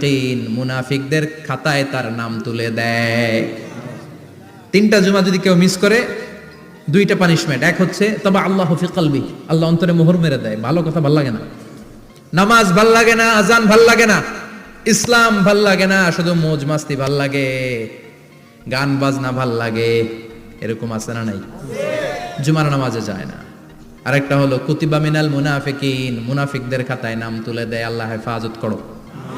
মুনাফিকিন, মুনাফিকদের খাতায় তার নাম তুলে দেয়। তিনটা জুমা যদি কেউ মিস করে, দুইটা পানিশমেন্ট এক হচ্ছে, তবে আল্লাহ ফি কলবি, আল্লাহ অন্তরে মোহর মেরে দেয়, ভালো কথা ভালো লাগে না। নামাজ ভালো লাগে না, আজান ভালো লাগে না, ইসলাম ভালো লাগে না, শুধু মোজ মাস্তি ভালো লাগে, গান বাজনা ভালো লাগে, এরকম আছে না নাই? জুমার নামাজে যায় না। আরেকটা হলো, কুতিবা মিনাল মুনাফিকিন, মুনাফিকদের খাতায় নাম তুলে দেয়, আল্লাহ হেফাজত করো।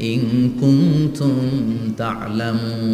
إن كنتم تعلمون